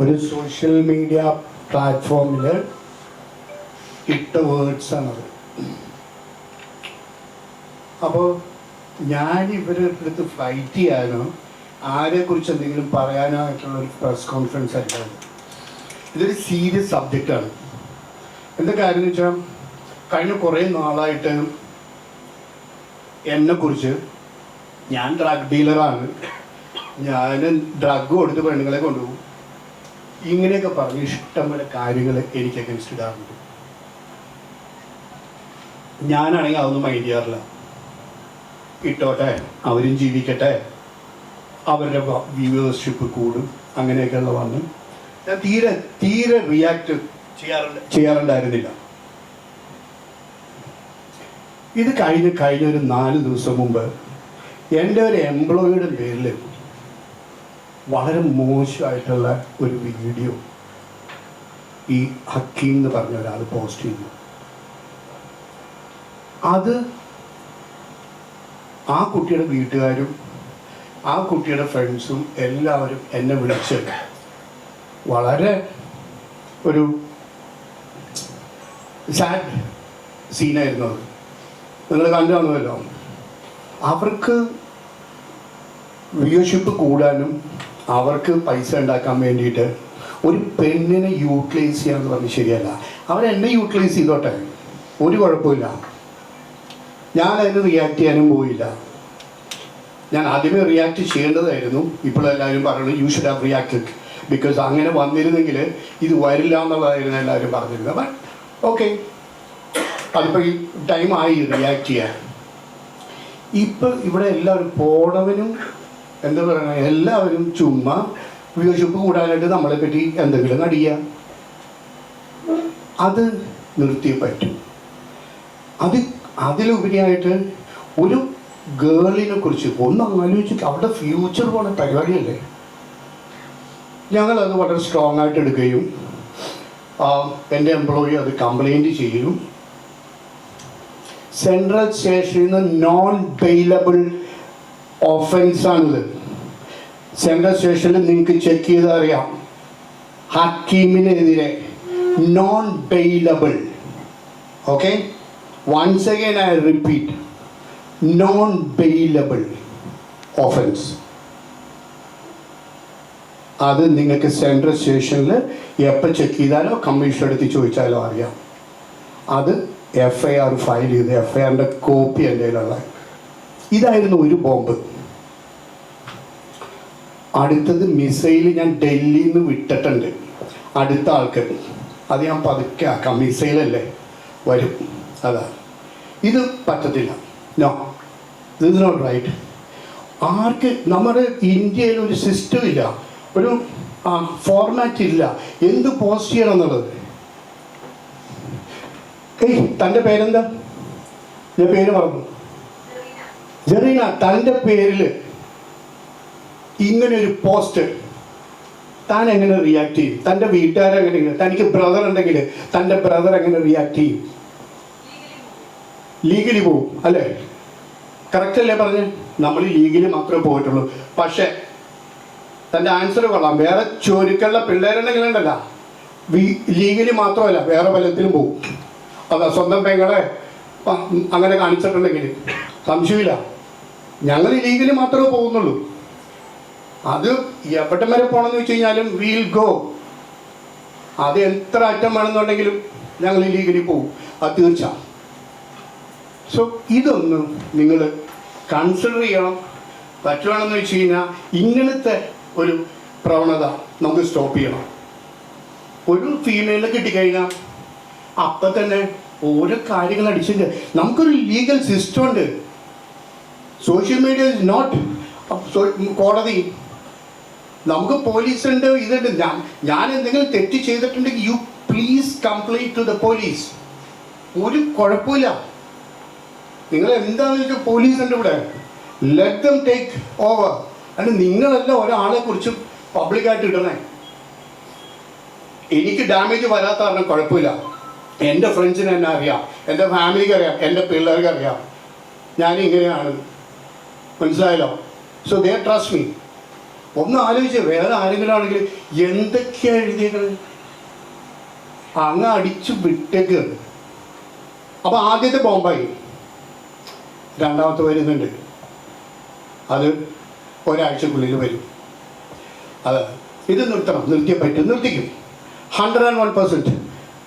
ഒരു social media പ്ലാറ്റ്ഫോമിൽ ഇട്ട വേർഡ്സ് ആണത്. അപ്പോൾ ഞാൻ ഇവരുടെ അടുത്ത് ഫ്ലൈറ്റ് ചെയ്യാനോ ആരെക്കുറിച്ച് എന്തെങ്കിലും പറയാനോ ആയിട്ടുള്ള ഒരു പ്രസ് കോൺഫറൻസ് അല്ല ഇതൊരു സീരിയസ് സബ്ജക്റ്റാണ് എന്താ കാര്യം എന്ന് വെച്ചാൽ കഴിഞ്ഞ കുറേ നാളായിട്ട് എന്നെക്കുറിച്ച് ഞാൻ ഡ്രഗ് ഡീലറാണ് ഞാൻ ഡ്രഗ് കൊടുത്ത് പെണ്ണുങ്ങളെ കൊണ്ടുപോകും. ഇങ്ങനെയൊക്കെ പറഞ്ഞ് ഇഷ്ടംപോലെ കാര്യങ്ങൾ എനിക്ക് അഗൻസ്റ്റ് ഇടാറുണ്ട്. ഞാനാണെങ്കിൽ അതൊന്നും മൈൻഡ് ചെയ്യാറില്ല. ഇട്ടോട്ടെ അവരും ജീവിക്കട്ടെ അവരുടെ വ്യൂവേഴ്ഷിപ്പ് കൂടും അങ്ങനെയൊക്കെയുള്ള വന്ന് ഞാൻ തീരെ തീരെ റിയാക്ട് ചെയ്യാറുണ്ട് ചെയ്യാറുണ്ടായിരുന്നില്ല. ഇത് കഴിഞ്ഞ് കഴിഞ്ഞ ഒരു നാല് ദിവസം മുമ്പ് എന്റെ ഒരു എംപ്ലോയിയുടെ പേരിൽ വളരെ മോശമായിട്ടുള്ള ഒരു വീഡിയോ ഈ ഹക്കീം എന്ന് പറഞ്ഞ ഒരാൾ പോസ്റ്റ് ചെയ്യുന്നു. അത് ആ കുട്ടിയുടെ വീട്ടുകാരും ആ കുട്ടിയുടെ ഫ്രണ്ട്സും എല്ലാവരും എന്നെ വിളിച്ച് വളരെ ഒരു സാഡ് സീനായിരുന്നു അത്. നിങ്ങൾ കണ്ടു അവർക്ക് വ്യൂഷിപ്പ് കൂടാനും അവർക്ക് പൈസ ഉണ്ടാക്കാൻ വേണ്ടിയിട്ട് ഒരു പെണ്ണിനെ യൂട്ടിലൈസ് ചെയ്യാന്ന് പറഞ്ഞ് ശരിയല്ല. അവരെന്നെ യൂട്ടിലൈസ് ചെയ്തോട്ടെ. ഒരു കുഴപ്പമില്ല. ഞാൻ അതിന് റിയാക്ട് ചെയ്യാനും പോയില്ല. ഞാൻ ആദ്യമേ റിയാക്ട് ചെയ്യേണ്ടതായിരുന്നു. ഇപ്പോഴെല്ലാവരും പറയുന്നത് you should have reacted because അങ്ങനെ വന്നിരുന്നെങ്കിൽ ഇത് വരില്ല എന്നുള്ളതായിരുന്നു എല്ലാവരും പറഞ്ഞിരുന്നത്. ബട്ട് ഓക്കെ അതിപ്പോൾ ഈ ടൈമായി റിയാക്ട് ചെയ്യാൻ. ഇപ്പം ഇവിടെ എല്ലാവരും പോണവനും എന്താ പറയുക എല്ലാവരും ചുമ്മാ വ്യൂഷിപ്പ് കൂടാനായിട്ട് നമ്മളെ പറ്റി എന്തെങ്കിലും അടിയുക അത് നിർത്തിയേ പറ്റും. അത് അതിലുപരിയായിട്ട് ഒരു ഗേളിനെ കുറിച്ച് ഒന്ന് ആലോചിച്ചിട്ട് അവിടെ ഫ്യൂച്ചർ പോലെ പരിപാടിയല്ലേ? ഞങ്ങളത് വളരെ സ്ട്രോങ് ആയിട്ട് എടുക്കുകയും എന്റെ എംപ്ലോയി അത് കംപ്ലൈന്റ് ചെയ്യും സെൻട്രൽ സ്റ്റേഷനിൽ നിന്ന് നോൺ ബെയിലബിൾ ഓഫൻസ് ആണിത് സെൻട്രൽ സ്റ്റേഷനിൽ നിങ്ങൾക്ക് ചെക്ക് ചെയ്താൽ അറിയാം. ഹക്കീമിനെതിരെ non bailable okay once again I repeat non bailable offence അത് നിങ്ങൾക്ക് സെൻട്രൽ സ്റ്റേഷനിൽ എപ്പോൾ ചെക്ക് ചെയ്താലോ കമ്മീഷൻ എടുത്ത് ചോദിച്ചാലോ അറിയാം. അത് എഫ് ഐ ആർ ഫയൽ ചെയ്ത് എഫ് ഐ ആറിന്റെ കോപ്പി എന്റെ കയ്യിലുള്ള ഇതായിരുന്നു ഒരു ബോംബ് അടുത്തത് മിസൈൽ ഞാൻ ഡൽഹിയിൽ നിന്ന് വിട്ടിട്ടുണ്ട്. അടുത്ത ആൾക്ക്. അത് ഞാൻ പതുക്കെ ആക്കാം. മിസൈലല്ലേ? വരും. അതാ. ഇത് പറ്റത്തില്ല. നോ. ഇത് നോട്ട് റൈറ്റ് ആർക്ക്? നമ്മുടെ ഇന്ത്യയിൽ ഒരു സിസ്റ്റം ഇല്ല. ഒരു ഫോർമാറ്റ് ഇല്ല. എന്ത് പോസ്റ്റ് ചെയ്യണം എന്നുള്ളത്? ഏയ് തന്റെ പേരെന്താ? ഞാൻ പേര് പറഞ്ഞു ജെറീന. തന്റെ പേരിൽ ഇങ്ങനെ ഒരു പോസ്റ്റ് താൻ എങ്ങനെ റിയാക്ട് ചെയ്യും? തന്റെ വീട്ടുകാരെങ്ങനെ തനിക്ക് ബ്രദർ ഉണ്ടെങ്കിൽ തന്റെ ബ്രദർ എങ്ങനെ റിയാക്ട് ചെയ്യും? ലീഗലി പോവും. അല്ലേ? കറക്റ്റ് അല്ലേ പറഞ്ഞ്? നമ്മൾ ലീഗലി മാത്രമേ പോയിട്ടുള്ളൂ. പക്ഷേ തന്റെ ആൻസർ കൊള്ളാം. വേറെ ചോരിക്കുള്ള പിള്ളേരുണ്ടെങ്കിൽ ഉണ്ടല്ല. ലീഗലി മാത്രമല്ല വേറെ ബലത്തിലും പോവും. അതാ സ്വന്തം പെങ്ങളെ അങ്ങനെ കാണിച്ചിട്ടുണ്ടെങ്കിൽ. സംശയമില്ല. ഞങ്ങൾ ലീഗലി മാത്രമേ പോകുന്നുള്ളൂ. അത് എവിടം വരെ പോകണമെന്ന് വെച്ച് കഴിഞ്ഞാലും വീൽ ഗോ അത് എത്ര അറ്റം വേണമെന്നുണ്ടെങ്കിലും ഞങ്ങൾ ലീഗലി പോകും അത് തീർച്ച സോ ഇതൊന്ന് നിങ്ങൾ കൺസിഡർ ചെയ്യണം. പറ്റുവാണെന്ന് വെച്ച് കഴിഞ്ഞാൽ ഇങ്ങനത്തെ ഒരു പ്രവണത നമുക്ക് സ്റ്റോപ്പ് ചെയ്യണം. ഒരു ഫീമെയിലിനെ കിട്ടിക്കഴിഞ്ഞാൽ അപ്പം തന്നെ ഓരോ കാര്യങ്ങൾ അടിച്ചിട്ട് നമുക്കൊരു ലീഗൽ സിസ്റ്റം ഉണ്ട്. സോഷ്യൽ മീഡിയ ഇസ് നോട്ട് കോടതി നമുക്ക് പോലീസ് ഉണ്ട് ഇതുണ്ട്. ഞാൻ ഞാൻ എന്തെങ്കിലും തെറ്റ് ചെയ്തിട്ടുണ്ടെങ്കിൽ you please complaint to the police ഒരു കുഴപ്പമില്ല. നിങ്ങൾ എന്താണെന്ന് വെച്ചാൽ പോലീസ് ഉണ്ട് ഇവിടെ. ലെറ്റ് ദം ടേക്ക് ഓവർ അല്ല നിങ്ങളല്ല ഒരാളെ കുറിച്ച് പബ്ലിക്കായിട്ട് ഇടണേ. എനിക്ക് ഡാമേജ് വരാത്ത കാരണം കുഴപ്പമില്ല. എന്റെ ഫ്രണ്ട്സിന് എന്നെ അറിയാം. എന്റെ ഫാമിലിക്ക് അറിയാം. എന്റെ പിള്ളേർക്ക് അറിയാം. ഞാൻ ഇങ്ങനെയാണ്. മനസ്സിലായല്ലോ? സോ ദേ ട്രസ്റ്റ് മീ ഒന്ന് ആലോചിച്ച് വേറെ ആരെങ്കിലും ആണെങ്കിൽ എന്തൊക്കെയാ എഴുതിയത് അങ്ങ് അടിച്ചു വിട്ടേക്കാണ് അപ്പൊ ആദ്യത്തെ ബോംബായി. രണ്ടാമത്തെ വരുന്നുണ്ട്. അത് ഒരാഴ്ചക്കുള്ളിൽ വരും. അത് ഇത് നിർത്തണം. നിർത്തിയേ പറ്റും. നിർത്തിക്കും. ഹൺഡ്രഡ് ആൻഡ് വൺ പെർസെന്റ്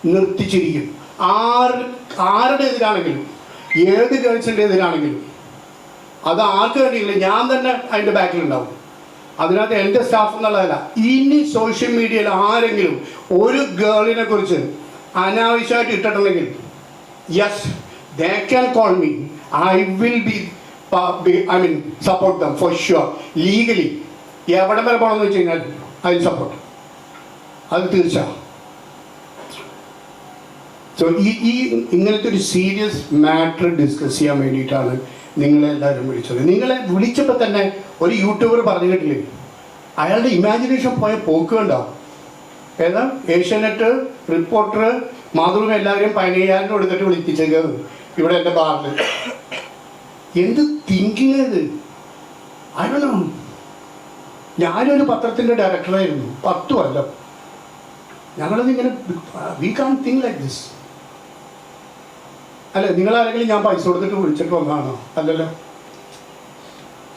നിർത്തിച്ചിരിക്കും. ആര് ആരുടെ എതിരാണെങ്കിലും ഏത് ഗേൾസിന്റെ എതിരാണെങ്കിലും അത് ആർക്ക് വേണ്ടിയില്ല ഞാൻ തന്നെ അതിന്റെ ബാക്കിലുണ്ടാവും അതിനകത്ത് എന്റെ സ്റ്റാഫ് എന്നുള്ളതല്ല ഇനി സോഷ്യൽ മീഡിയയിൽ ആരെങ്കിലും ഒരു ഗേളിനെ കുറിച്ച് അനാവശ്യമായിട്ട് ഇട്ടിട്ടുണ്ടെങ്കിൽ yes they can call me I will be I mean support them for sure legally എവിടെ വരെ പോകണമെന്ന് വെച്ച് കഴിഞ്ഞാൽ ഐ സപ്പോർട്ട് അത് തീർച്ച സോ ഈ ഈ ഇങ്ങനത്തെ ഒരു സീരിയസ് മാറ്റർ ഡിസ്കസ് ചെയ്യാൻ വേണ്ടിയിട്ടാണ് നിങ്ങളെ എല്ലാവരും വിളിച്ചത്. നിങ്ങളെ വിളിച്ചപ്പോൾ തന്നെ ഒരു യൂട്യൂബർ പറഞ്ഞു കേട്ടില്ലേ? അയാളുടെ ഇമാജിനേഷൻ പോയ പോക്ക് കണ്ടോ? ഏതാ? ഏഷ്യാനെറ്റ് റിപ്പോർട്ടർ മാതൃക എല്ലാവരെയും പതിനയ്യായിരം കൊടുത്തിട്ട് വിളിപ്പിച്ചേക്കത് ഇവിടെ എന്റെ ബാറിൽ എന്ത് തിങ്കിങ് ഇത്? ആരണോ ഞാനൊരു പത്രത്തിന്റെ ഡയറക്ടറായിരുന്നു പത്തു കൊല്ലം. ഞങ്ങളത് ഇങ്ങനെ we can think like this അല്ല നിങ്ങളാരെങ്കിലും ഞാൻ പൈസ കൊടുത്തിട്ട് വിളിച്ചിട്ട് വന്നതാണോ? അല്ലല്ലോ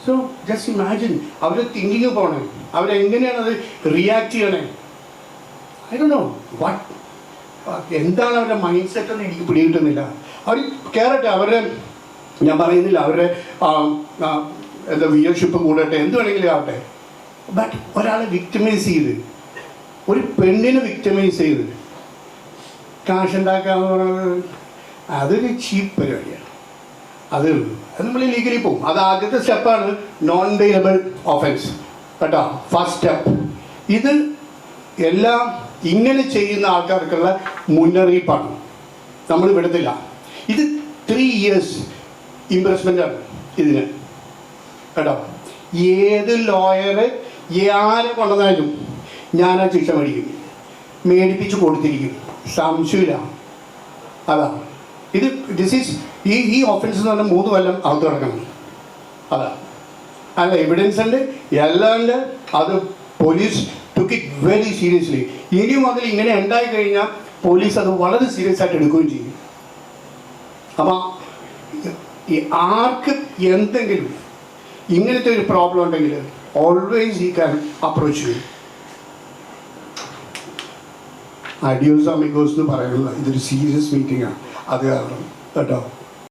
സോ ജസ്റ്റ് ഇമാജിൻ അവർ തിങ്കിങ് പോണേ. അവരെങ്ങനെയാണ് അത് റിയാക്ട് ചെയ്യണേ? ഐ ഡോ നോ വാട്ട് എന്താണ് അവരുടെ മൈൻഡ് സെറ്റ് എന്ന് എനിക്ക് പിടികിട്ടുന്നില്ല. അവർ കയറട്ടെ അവരുടെ ഞാൻ പറയുന്നില്ല അവരുടെ എന്താ വിയർഷിപ്പ് കൂടട്ടെ എന്ത് വേണമെങ്കിലും ആവട്ടെ. ബട്ട് ഒരാളെ വിക്ടിമൈസ് ചെയ്ത് ഒരു പെണ്ണിനെ വിക്ടിമൈസ് ചെയ്ത് കാശ് ഉണ്ടാക്കാന്ന് പറയുന്നത് അതൊരു ചീപ്പ് പരിപാടിയാണ്. അത് അത് നമ്മൾ ലീഗലി പോകും. അത് ആദ്യത്തെ സ്റ്റെപ്പാണ് നോൺ ബെയിലബിൾ ഓഫൻസ് കേട്ടോ? ഫസ്റ്റ് സ്റ്റെപ്പ് ഇത് എല്ലാം ഇങ്ങനെ ചെയ്യുന്ന ആൾക്കാർക്കുള്ള മുന്നറിയിപ്പാണ്. നമ്മൾ വിടത്തില്ല. ഇത് ത്രീ ഇയേഴ്സ് ഇംപ്രസ്മെന്റ് ആണ് ഇതിന്. കേട്ടോ? ഏത് ലോയറ് ആരെ കൊണ്ടുവന്നാലും ഞാൻ ആ ശിക്ഷ മേടിക്കും. മേടിപ്പിച്ച് കൊടുത്തിരിക്കും. സംശയമില്ല. അതാ. ഇത് ദിസ് ഈസ് ഈ ഈ ഓഫൻസ് എന്ന് പറഞ്ഞാൽ മൂന്ന് കൊല്ലം അകത്ത് കിടക്കണം അതാ. അല്ല എവിഡൻസ് ഉണ്ട് എല്ലാം ഉണ്ട്. അത് police took it very seriously ഇനി മുതൽ ഇങ്ങനെ ഉണ്ടായി കഴിഞ്ഞാൽ പോലീസ് അത് വളരെ സീരിയസ് ആയിട്ട് എടുക്കുകയും ചെയ്യും. അപ്പം ഈ ആർക്ക് എന്തെങ്കിലും ഇങ്ങനത്തെ ഒരു പ്രോബ്ലം ഉണ്ടെങ്കിൽ ഓൾവേസ് ഈ ക്യാൻ അപ്രോച്ച് ചെയ്യും അഡിയോസ് അമിഗോസ് എന്ന് പറയുന്നത് ഇതൊരു സീരിയസ് മീറ്റിംഗ് ആണ് അത് കാരണം കേട്ടോ.